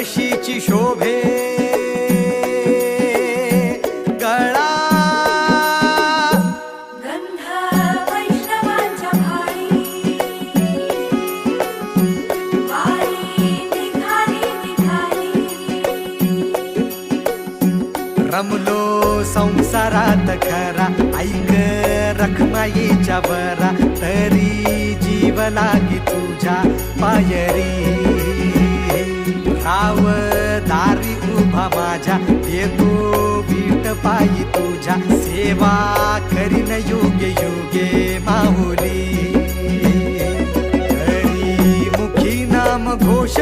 कशीची शोभे. रमलो संसारात खरा. ऐक रखमाईच्या बरा. तरी जीव लागी तुझ्या पायरी. राव दारी उभा माझ्या. येतो बीट पायी तुझ्या. सेवा करीन योगे योगे माहुली हरी मुखी नाम घोष.